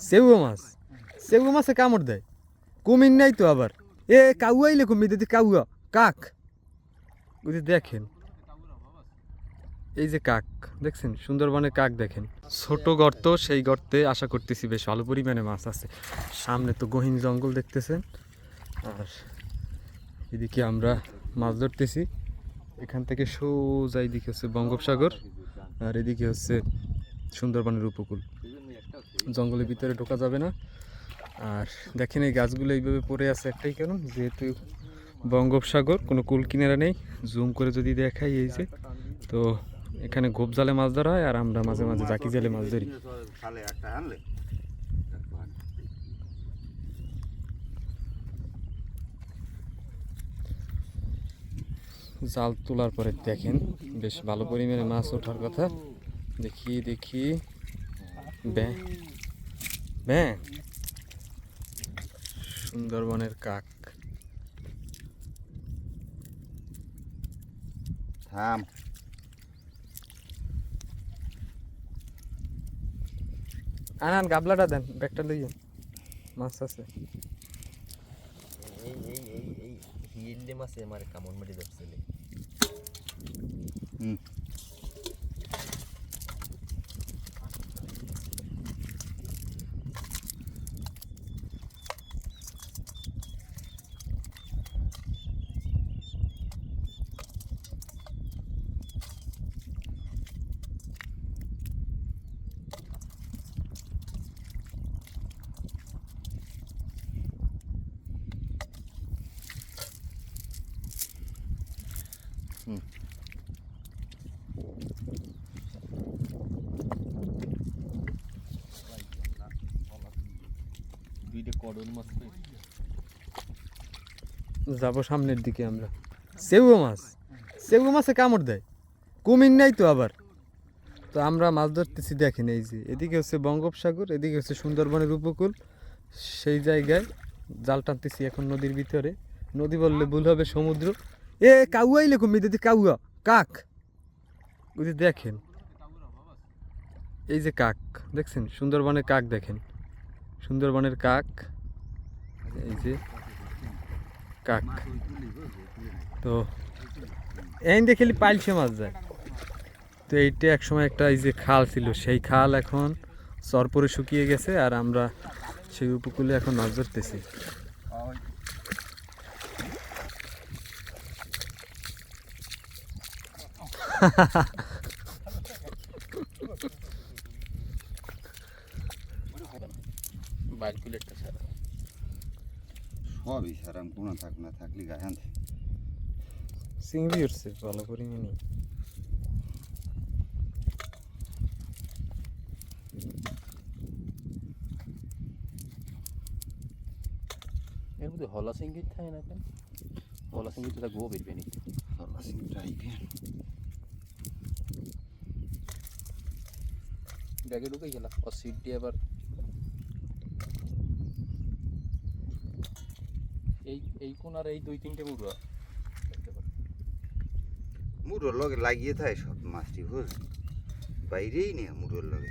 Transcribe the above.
সেগুলো মাছ। সেগুলো মাছে কামড় দেয়। কুমির নাই তো আবার। এ, কাউয়া আইলে কুমির দিদি, কাউয়া। কাক। যে দেখেন। এই যে কাক, দেখছেন? সুন্দরবনে কাক দেখেন। ছোট গর্ত, সেই গর্তে আশা করতেছি বেশ ভালো পরিমাণে মাছ আছে। সামনে তো গহীন জঙ্গল দেখতেছেন। আর এদিকে আমরা মাছ ধরতেছি। এখান থেকে সোজা এদিকে হচ্ছে বঙ্গোপসাগর। আর এদিকে হচ্ছে সুন্দরবনের উপকূল। জঙ্গলের ভিতরে ঢোকা যাবে না। আর দেখেন এই গাছগুলো এইভাবে পড়ে আছে একটাই কারণ, যেহেতু বঙ্গোপসাগর, কোনো কুল কিনারা নেই। জুম করে যদি দেখাই এই যে, তো এখানে গোপ জালে মাছ ধরা হয় আর আমরা মাঝে মাঝে জাকি জালে মাছ ধরি। জাল তোলার পরে দেখেন, বেশ ভালো পরিমাণে মাছ ওঠার কথা। দেখি দেখি। ব্যাঁ ব্যাঁ সুন্দরবনের কাক থাম আনান গাবলাটা দেন ব্যাগটা লইয়ে মাছ আছে এই এই এই এই হিলে মাছে আমার কামড় মেরে ধরছিল হুম মাছ যাব সামনের দিকে আমরা। সেগুলো মাছ। সেগুলো মাছে কামড় দেয়। কুমির নাই তো আবার। তো আমরা মাছ ধরতেছি দেখেন এই যে, এদিকে হচ্ছে বঙ্গোপসাগর, এদিকে হচ্ছে সুন্দরবনের উপকূল। সেই জায়গায় জাল টানতেছি এখন নদীর ভিতরে। নদী বললে ভুল হবে সমুদ্র। এ কাউয়া আইলে কুমির দিদি কাউয়া, কাক? ওই দেখেন। এই যে কাক, দেখছেন? সুন্দরবনের কাক দেখেন। সুন্দরবনের কাক, এই যে কাক। তো এই দেখে পাইলসে মাছ যায়। তো এইটা একসময় একটা এই যে খাল ছিল, সেই খাল এখন চরপরে শুকিয়ে গেছে আর আমরা সেই উপকূলে এখন মাছ ধরতেছি। বাইর কুলেটটা সারা। সবই সারাম কোনো থাক না থাকলে গায়ে চিংড়ি উঠছে ভালো পরিমাণে এর মধ্যে হলা সিঙ্গিত থাকে না কেন? হলা সিঙ্গিত তো গো বেরবে নি ব্যাগে ঢুকে গেলাম। আর সিট দিয়ে আবার এই এই কোন আর এই দুই তিনটে মুড়া? মুড়োর লগে লাগিয়ে থাকে সব মাছটি বুঝ বাইরেই নেই মুড়োর লগে।